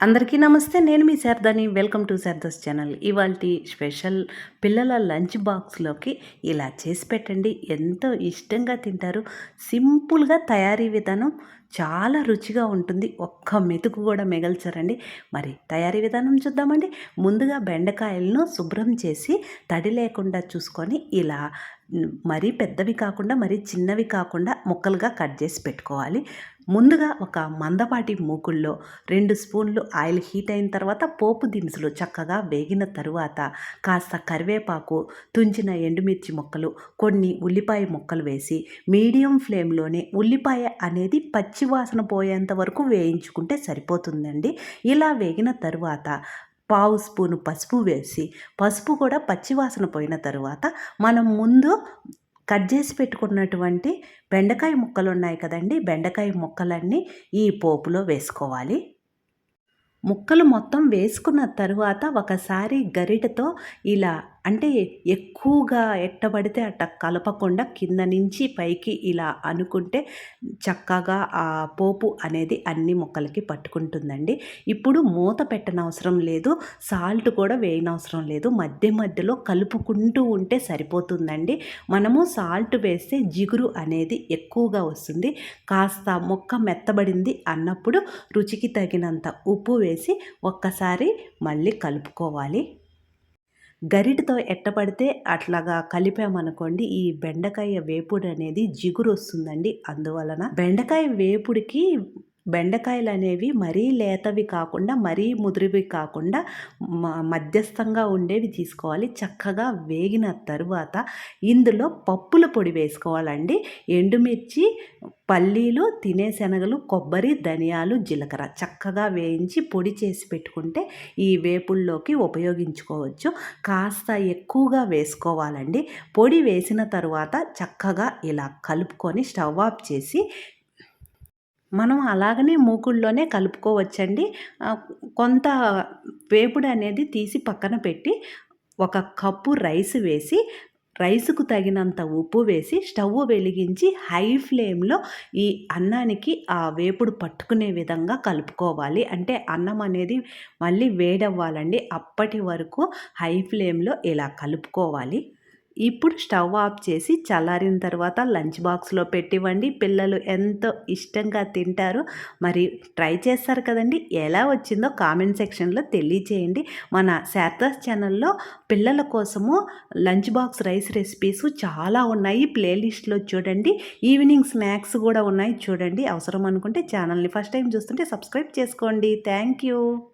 అందరికీ నమస్తే నేను మీ శారదాని. వెల్కమ్ టు శారదాస్ ఛానల్ ఇవాళ స్పెషల్ పిల్లల లంచ్ బాక్స్లోకి ఇలా చేసి పెట్టండి. ఎంతో ఇష్టంగా తింటారు. సింపుల్గా తయారీ విధానం చాలా రుచిగా ఉంటుంది. ఒక్క మెతుకు కూడా మిగల్చరండి. మరి తయారీ విధానం చూద్దామండి. ముందుగా బెండకాయలను శుభ్రం చేసి తడి లేకుండా చూసుకొని ఇలా మరీ పెద్దవి కాకుండా మరీ చిన్నవి కాకుండా ముక్కలుగా కట్ చేసి పెట్టుకోవాలి. ముందుగా ఒక మందపాటి మూకుల్లో రెండు స్పూన్లు ఆయిల్ హీట్ అయిన తర్వాత పోపు దినుసులు చక్కగా వేగిన తరువాత కాస్త కరివేపాకు తుంచిన ఎండుమిర్చి ముక్కలు కొన్ని ఉల్లిపాయ ముక్కలు వేసి మీడియం ఫ్లేమ్లోనే ఉల్లిపాయ అనేది పచ్చివాసన పోయేంత వరకు వేయించుకుంటే సరిపోతుందండి. ఇలా వేగిన తరువాత పావు స్పూను పసుపు వేసి పసుపు కూడా పచ్చివాసన పోయిన తర్వాత మనం ముందు కట్ చేసి పెట్టుకున్నటువంటి బెండకాయ ముక్కలు ఉన్నాయి కదండి బెండకాయ ముక్కలన్నీ ఈ పోపులో వేసుకోవాలి. ముక్కలు మొత్తం వేసుకున్న తరువాత ఒకసారి గరిటతో ఇలా అంటే ఎక్కువగా ఎట్టబడితే అట్ట కలపకుండా కింద నుంచి పైకి ఇలా అనుకుంటే చక్కగా ఆ పోపు అనేది అన్ని మొక్కలకి పట్టుకుంటుందండి. ఇప్పుడు మూత పెట్టనవసరం లేదు సాల్ట్ కూడా వేయనవసరం లేదు మధ్య మధ్యలో కలుపుకుంటూ ఉంటే సరిపోతుందండి. మనము సాల్ట్ వేస్తే జిగురు అనేది ఎక్కువగా వస్తుంది. కాస్త మొక్క మెత్తబడింది అన్నప్పుడు రుచికి తగినంత ఉప్పు వేసి ఒక్కసారి మళ్ళీ కలుపుకోవాలి. గరిటతో ఎట్టపడితే అట్లాగా కలిపామనుకోండి ఈ బెండకాయ వేపుడు అనేది జిగురు వస్తుందండి అందువలన బెండకాయ వేపుడికి బెండకాయలు అనేవి మరీ లేతవి కాకుండా మరీ ముదిరివి కాకుండా మధ్యస్థంగా ఉండేవి తీసుకోవాలి. చక్కగా వేగిన తరువాత ఇందులో పప్పుల పొడి వేసుకోవాలండి. ఎండుమిర్చి పల్లీలు తినే శనగలు కొబ్బరి ధనియాలు జీలకర్ర చక్కగా వేయించి పొడి చేసి పెట్టుకుంటే ఈ వేపుల్లోకి ఉపయోగించుకోవచ్చు. కాస్త ఎక్కువగా వేసుకోవాలండి. పొడి వేసిన తర్వాత చక్కగా ఇలా కలుపుకొని స్టవ్ ఆఫ్ చేసి మనం అలాగనే మూకుల్లోనే కలుపుకోవచ్చండి. కొంత వేపుడు అనేది తీసి పక్కన పెట్టి ఒక కప్పు రైస్ వేసి రైస్కు తగినంత ఉప్పు వేసి స్టవ్ వెలిగించి హై ఫ్లేమ్లో ఈ అన్నానికి ఆ వేపుడు పట్టుకునే విధంగా కలుపుకోవాలి. అంటే అన్నం అనేది మళ్ళీ వేడవ్వాలండి. అప్పటి వరకు హై ఫ్లేమ్లో ఇలా కలుపుకోవాలి. ఇప్పుడు స్టవ్ ఆఫ్ చేసి చల్లారిన తర్వాత లంచ్ బాక్స్లో పెట్టివ్వండి. పిల్లలు ఎంతో ఇష్టంగా తింటారు. మరి ట్రై చేస్తారు కదండి. ఎలా వచ్చిందో కామెంట్ సెక్షన్లో తెలియచేయండి. మన శారదాస్ ఛానల్లో పిల్లల కోసము లంచ్ బాక్స్ రైస్ రెసిపీస్ చాలా ఉన్నాయి. ప్లేలిస్ట్లో చూడండి. ఈవినింగ్ స్నాక్స్ కూడా ఉన్నాయి. చూడండి. అవసరం అనుకుంటే ఛానల్ని ఫస్ట్ టైం చూస్తుంటే సబ్స్క్రైబ్ చేసుకోండి. Thank you